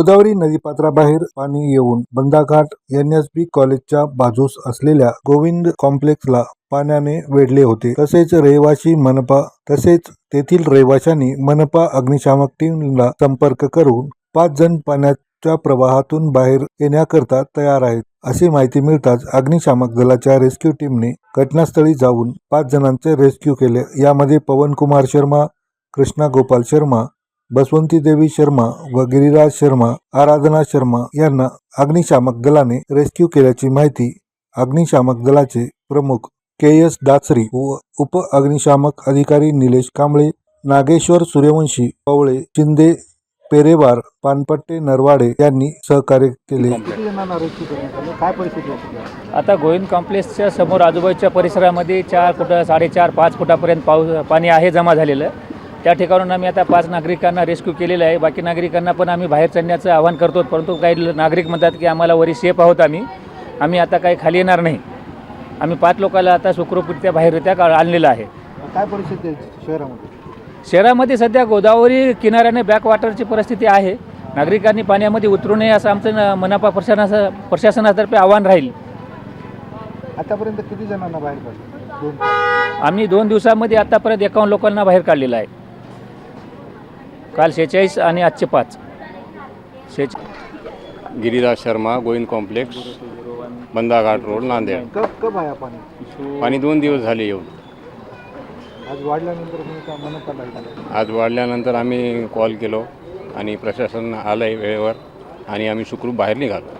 गोदावरी नदीपात्राबाहेर पाणी येऊन Bandaghat N S बी कॉलेजच्या बाजूस असलेल्या गोविंद कॉम्प्लेक्सला पाण्याने वेढले होते. तसेच रहिवाशी मनपा तसेच तेथील रहिवाशांनी मनपा अग्निशामक टीमला संपर्क करून पाच जण पाण्याच्या प्रवाहातून बाहेर येण्याकरता तयार आहेत अशी माहिती मिळताच अग्निशामक दलाच्या रेस्क्यू टीमने घटनास्थळी जाऊन पाच जणांचे रेस्क्यू केले. यामध्ये पवन कुमार शर्मा कृष्णा गोपाल शर्मा बसवंती देवी शर्मा व गिरिराज शर्मा आराधना शर्मा यांना अग्निशामक दलाने रेस्क्यू केल्याची माहिती अग्निशामक दलाचे प्रमुख के एस दासरी व उप अग्निशामक अधिकारी निलेश कांबळे नागेश्वर सूर्यवंशी पवळे शिंदे पेरेवार पानपट्टे नरवाडे यांनी सहकार्य केले काय परिस्थिती? आता गोविंद कॉम्प्लेक्सच्या समोर आजूबाजूच्या परिसरामध्ये चार फुटं साडेचार पाच फुटापर्यंत पाऊस पाणी आहे जमा झालेलं त्या ठिकाणून आम्ही आता पाच नागरिकांना रेस्क्यू केलेलं आहे. बाकी नागरिकांना पण आम्ही बाहेर चढण्याचं आवाहन करतो परंतु काही नागरिक म्हणतात की आम्हाला वरी सेफ आहोत आम्ही. आम्ही आता काही खाली येणार नाही. आम्ही पाच लोकांना आता सुखरूपरित्या बाहेररित्या का आणलेलं आहे. काय परिस्थिती आहे शहरामध्ये? शहरामध्ये सध्या गोदावरी किनाऱ्याने बॅकवॉटरची परिस्थिती आहे. नागरिकांनी पाण्यामध्ये उतरू नये असं आमचं मनपा प्रशासना प्रशासनातर्फे आव्हान राहील. आतापर्यंत किती जणांना बाहेर काढलं? दोन. आम्ही दोन दिवसामध्ये आत्तापर्यंत एकावन्न लोकांना बाहेर काढलेलं आहे. काल शेहेचाळीस आणि आजचे पाच. शेच गिरिराज शर्मा गोविंद कॉम्प्लेक्स बंदाघाट रोड नांदेड. कब कब आया पाणी? पाणी दोन दिवस झाले येऊन. आज वाढल्यानंतर तुम्ही आज वाढल्यानंतर आम्ही कॉल केलो आणि प्रशासन आलं आहे वेळेवर आणि आम्ही सुखरूप बाहेर निघालो.